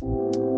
you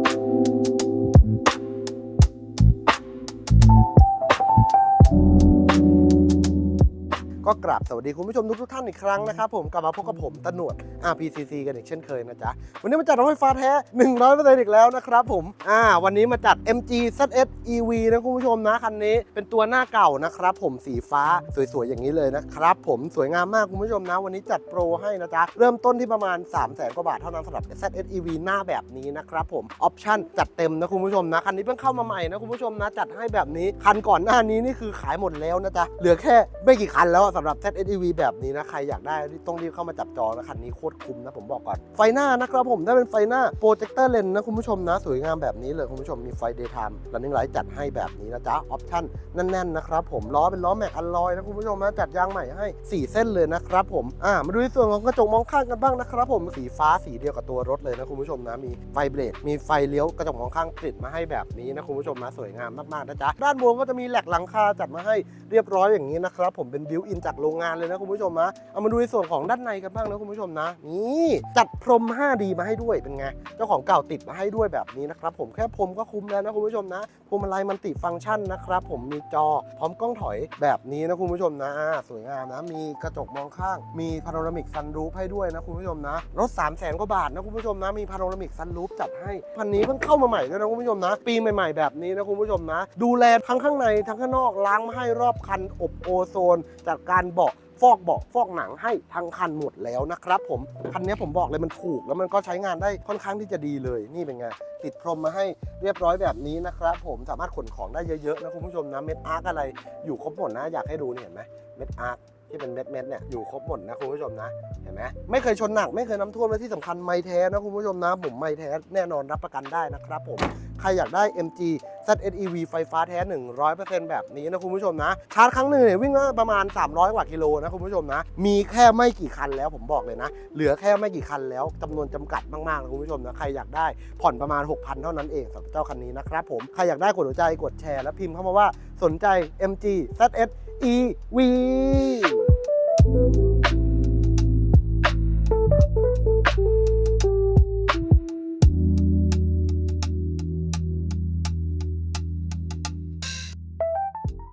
ก็กราบสวัสดีคุณผู้ชมทุกท่านอีกครั้งนะครับผมกลับมาพบกับผมตะหนวด RPCC กันอีกเช่นเคยนะจ๊ะ วันนี้มาจัดรถไฟฟ้าแท้ 100%อีกแล้วนะครับผมอ่าวันนี้มาจัด MG ZS EV นะคุณผู้ชมนะคันนี้เป็นตัวหน้าเก่านะครับผมสีฟ้าสวยๆอย่างนี้เลยนะครับผมสวยงามมากคุณผู้ชมนะ วันนี้จัดโปรให้นะจ๊ะ เริ่มต้นที่ประมาณ 3 0 0 0 0 0กว่าบาทเท่านั้นสำหรับ ZS EV หน้าแบบนี้นะครับผมออปชั่นจัดเต็มนะคุณผู้ชมนะคันนี้เพิ่งเข้ามาใหม่นะคุณผู้ชมนะจัดให้แบบนี้คันก่อนหน้านี้นี่คือขายหมดแล้วนะจ๊ะเหลือแค่ไม่กี่คันแล้วสำหรับ ZS EV แบบนี้นะ ใครอยากได้ต้องรีบเข้ามาจับจองนะคันนี้โคตรคุ้มนะ ผมบอกก่อน ไฟหน้านะครับผมถ้าเป็นไฟหน้าโปรเจคเตอร์เลนนะ คุณผู้ชมนะ สวยงามแบบนี้เลย คุณผู้ชมมีไฟ daytime running light จัดให้แบบนี้นะจ๊ะออปชั่นแน่นๆนะครับผมล้อเป็นล้อแม็กอัลลอยนะคุณผู้ชมนะจัดยางใหม่ให้ 4 เส้นเลยนะครับผมอ่ามาดูในส่วนของกระจกมองข้างกันบ้างนะครับผมสีฟ้าสีเดียวกับตัวรถเลยนะคุณผู้ชมนะมีไฟเบรดมีไฟเลี้ยวกระจกมองข้างติดมาให้แบบนี้นะคุณผู้ชมนะสวยงามมากๆนะจ๊ะด้านบนก็จะมีแหลกหลังคาจัดมาให้เรียบร้อยอย่างนี้นะครับผมเป็นบิวอินจากโรงงานเลยนะคุณผู้ชมนะเอามาดูในส่วนของด้านในกันบ้างนะคุณผู้ชมนะนี่จัดพรม 5D มาให้ด้วยเป็นไงเจ้าของเก่าติดมาให้ด้วยแบบนี้นะครับผมแค่พรมก็คุ้มแล้วนะคุณผู้ชมนะพวงมาลัยมันติดฟังก์ชันนะครับผมมีจอพร้อมกล้องถอยแบบนี้นะคุณผู้ชมนะสวยงามนะมีกระจกมองข้าง มีพาโนรามิกซันรูฟให้ด้วยนะคุณผู้ชมนะรถ3 0 0แสนกว่าบาทนะคุณผู้ชมนะมีพาโนรามิกซันรูฟจัดให้พันนี้เพิ่งเข้ามาใหม่ด้วยนะคุณผู้ชมนะ ปีใหม่ๆแบบนี้นะคุณผู้ชมนะ ดูแลทั้งข้างในทั้งข้างนอกล้างมาให้รอบคันอบโอโซนจัดการเบาะฟอกเบาะฟอกหนังให้ทั้งคันหมดแล้วนะครับผม คันนี้ผมบอกเลยมันถูกแล้วมันก็ใช้งานได้ค่อนข้างที่จะดีเลยนี่เป็นไงติดพรมมาให้เรียบร้อยแบบนี้นะครับผมสามารถขนของได้เยอะๆนะคุณผู้ชมนะเม็ดอาร์กอะไรอยู่ครบหมดนะอยากให้ดูนี่เห็นไหมเม็ดอาร์กที่เป็นเม็ดเม็ดเนี่ยอยู่ครบหมดนะคุณผู้ชมนะเห็นไหมไม่เคยชนหนักไม่เคยน้ำท่วมและที่สำคัญไม่แท้นะคุณผู้ชมนะผมไม่แท้แน่นอนรับประกันได้นะครับผม ใครอยากได้ MG ZEV ไฟฟ้าแท้ 100%แบบนี้นะคุณผู้ชมนะ ชาร์จครั้งหนึ่งเนี่ยวิ่งได้ประมาณ 300 กว่ากิโลนะคุณผู้ชมนะ มีแค่ไม่กี่คันแล้วผมบอกเลยนะ เหลือแค่ไม่กี่คันแล้วจำนวนจำกัดมากๆนะคุณผู้ชมนะ ใครอยากได้ผ่อนประมาณ 6,000 เท่านั้นเองสำหรับเจ้าคันนี้นะครับผม ใครอยากได้กดหัวใจกดแชร์แล้วพิมพ์เข้ามาว่าสนใจ MG ZEV